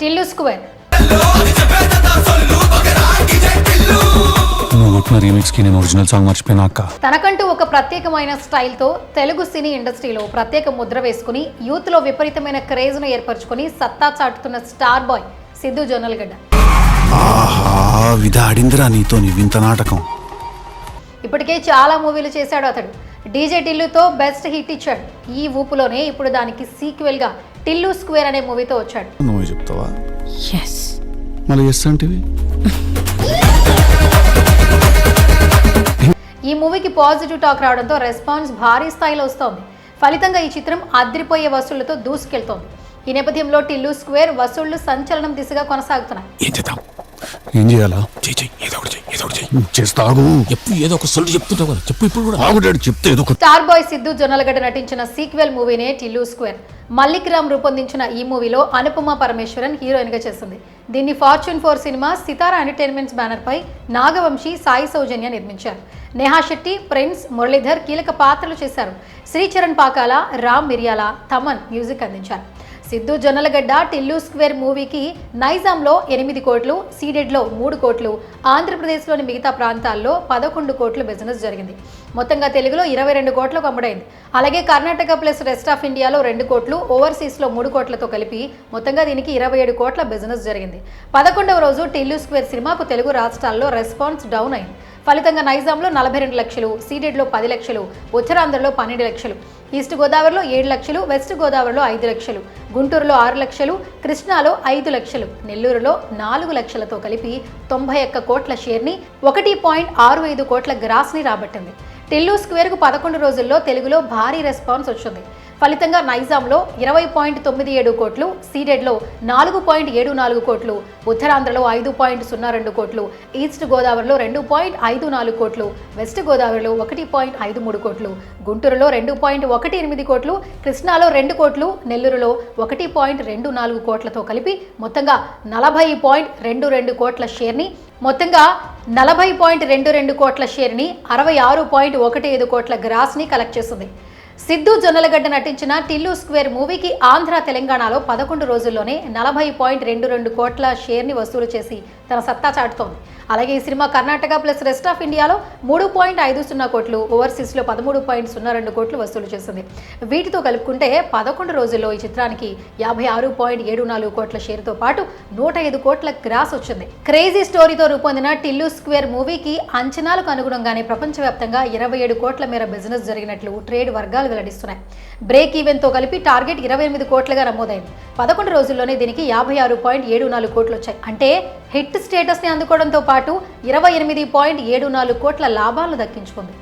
Tillu square. నువ్వు కొట్టిన రీమిక్స్కి నేను ఒరిజినల్ సాంగ్ మర్చిపోయినా అక్క. తనకంటూ ఒక ప్రత్యేకమైన స్టైల్తో తెలుగు సినీ ఇండస్ట్రీలో ప్రత్యేక ముద్ర వేసుకుని యూత్లో విపరీతమైన క్రేజ్ను ఏర్పరచుకుని సత్తా చాటుతున్న స్టార్ బాయ్ సిద్ధు జొన్నలగడ్డ. ఆహా నీతో నీ వింత నాటకం. ఇప్పటికే చాలా మూవీలు చేశాడు అతడు. డీజే టిల్లుతో బెస్ట్ హిట్ ఇచ్చాడు. ఈ ఊపులోనే ఇప్పుడు దానికి సీక్వెల్గా టిల్లు స్క్వేర్ అనే మూవీతో వచ్చాడు. నువ్వే చెప్తావా? ఎస్ మళ్ళీ ఎస్ అంటివి? ఈ మూవీకి పాజిటివ్ టాక్ రావడంతో రెస్పాన్స్ భారీ స్థాయిలో వస్తోంది. ఫలితంగా ఈ చిత్రం అదిరిపోయే వసూళ్ళతో దూసుకెళ్తోంది. ఈ నేపథ్యంలో టిల్లు స్క్వేర్ వసూళ్ళు సంచలనం దిశగా కొనసాగుతున్నాయి. ఏం చేద్దాం ఏం చేయాలా? చెయ్యి ఏదో ఒకటి చెయ్యి ఏదో ఒకటి చెయ్యి చేస్తాగు. ఎప్పుడు ఏదో ఒక సొల్లు చెప్తుంటావు కదా. చెప్పు ఇప్పుడు కూడా. ఆగుడాడు చెప్తే ఏదో ఒక స్టార్ బాయ్ సిద్ధు జొన్నలగడ్డ నటించిన సీక్వెల్ మూవీనే టిల్లు స్క్వేర్. మల్లిక్ రామ్ రూపొందించిన ఈ మూవీలో అనుపమ పరమేశ్వరన్ హీరోయిన్గా చేసింది దీన్ని fortune four cinema Sithara entertainments banner పై నాగవంశీ సాయి సౌజన్య నిర్మించారు. నేహా శెట్టి ప్రిన్స్ మురళీధర్ కీలక పాత్రలు చేశారు. శ్రీచరణ్ పాకాల రామ్ మిరియాల తమన్ మ్యూజిక్ అందించారు. సిద్ధు జొన్నలగడ్డ టిల్లు స్క్వేర్ మూవీకి నైజాంలో ఎనిమిది కోట్లు సీడెడ్లో మూడు కోట్లు ఆంధ్రప్రదేశ్లోని మిగతా ప్రాంతాల్లో పదకొండు కోట్ల బిజినెస్ జరిగింది. మొత్తంగా తెలుగులో ఇరవై రెండు కోట్లకు అమ్ముడైంది. అలాగే కర్ణాటక ప్లస్ రెస్ట్ ఆఫ్ ఇండియాలో రెండు కోట్లు ఓవర్సీస్లో మూడు కోట్లతో కలిపి మొత్తంగా దీనికి ఇరవై ఏడు కోట్ల బిజినెస్ జరిగింది. పదకొండవ రోజు టిల్లు స్క్వేర్ సినిమాకు తెలుగు రాష్ట్రాల్లో రెస్పాన్స్ డౌన్ అయింది. ఫలితంగా నైజాంలో నలభై రెండు లక్షలు సీడెడ్లో పది లక్షలు ఉత్తరాంధ్రలో పన్నెండు లక్షలు. ఈస్ట్ గోదావరిలో ఏడు లక్షలు వెస్ట్ గోదావరిలో ఐదు లక్షలు గుంటూరులో ఆరు లక్షలు కృష్ణాలో ఐదు లక్షలు నెల్లూరులో నాలుగు లక్షలతో కలిపి తొంభై ఒక్క కోట్ల షేర్ని ఒకటి పాయింట్ ఆరు ఐదు కోట్ల గ్రాస్ని రాబట్టింది. టిల్లు స్క్వేర్కు పదకొండు రోజుల్లో తెలుగులో భారీ రెస్పాన్స్ వచ్చింది. ఫలితంగా నైజాంలో ఇరవై పాయింట్ తొమ్మిది ఏడు కోట్లు సీడెడ్లో నాలుగు పాయింట్ ఏడు నాలుగు కోట్లు ఉత్తరాంధ్రలో ఐదు పాయింట్ సున్నా రెండు కోట్లు ఈస్ట్ గోదావరిలో రెండు పాయింట్ ఐదు నాలుగు కోట్లు వెస్ట్ గోదావరిలో ఒకటి పాయింట్ ఐదు మూడు కోట్లు గుంటూరులో రెండు పాయింట్ ఒకటి ఎనిమిది కోట్లు కృష్ణాలో రెండు కోట్లు నెల్లూరులో ఒకటి పాయింట్ రెండు నాలుగు కోట్లతో కలిపి మొత్తంగా నలభై పాయింట్ రెండు రెండు కోట్ల షేర్ని మొత్తంగా నలభై పాయింట్ రెండు రెండు కోట్ల షేర్ని అరవై ఆరు పాయింట్ ఒకటి ఐదు కోట్ల గ్రాస్ని కలెక్ట్ చేస్తుంది. సిద్ధు జొన్నలగడ్డ నటించిన టిల్లు స్క్వేర్ మూవీకి ఆంధ్ర తెలంగాణలో పదకొండు రోజుల్లోనే నలభై పాయింట్ రెండు రెండు కోట్ల షేర్ని వసూలు చేసి తన సత్తా చాటుతోంది. అలాగే ఈ cinema Karnataka plus rest of ఇండియాలో మూడు పాయింట్ ఐదు సున్నా కోట్లు ఓవర్సీస్లో పదమూడు పాయింట్ సున్నా రెండు కోట్లు వసూలు చేసింది. వీటితో కలుపుకుంటే పదకొండు రోజుల్లో ఈ చిత్రానికి యాభై ఆరు పాయింట్ ఏడు నాలుగు కోట్ల షేర్తో పాటు నూట ఐదు కోట్ల గ్రాస్ వచ్చింది. క్రేజీ స్టోరీతో రూపొందిన టిల్లు స్క్వేర్ మూవీకి అంచనాలకు అనుగుణంగానే ప్రపంచవ్యాప్తంగా ఇరవై ఏడు కోట్ల మేర బిజినెస్ జరిగినట్లు ట్రేడ్ వర్గాలు వెల్లడిస్తున్నాయి. బ్రేక్ ఈవెన్తో కలిపి టార్గెట్ ఇరవై ఎనిమిది కోట్లుగా నమోదైంది. పదకొండు రోజుల్లోనే దీనికి యాభై ఆరు పాయింట్ ఏడు నాలుగు కోట్లు వచ్చాయి. అంటే హిట్ స్టేటస్ని అందుకోవడంతో పాటు ఇరవై ఎనిమిది పాయింట్ ఏడు నాలుగు కోట్ల లాభాలను దక్కించుకుంది.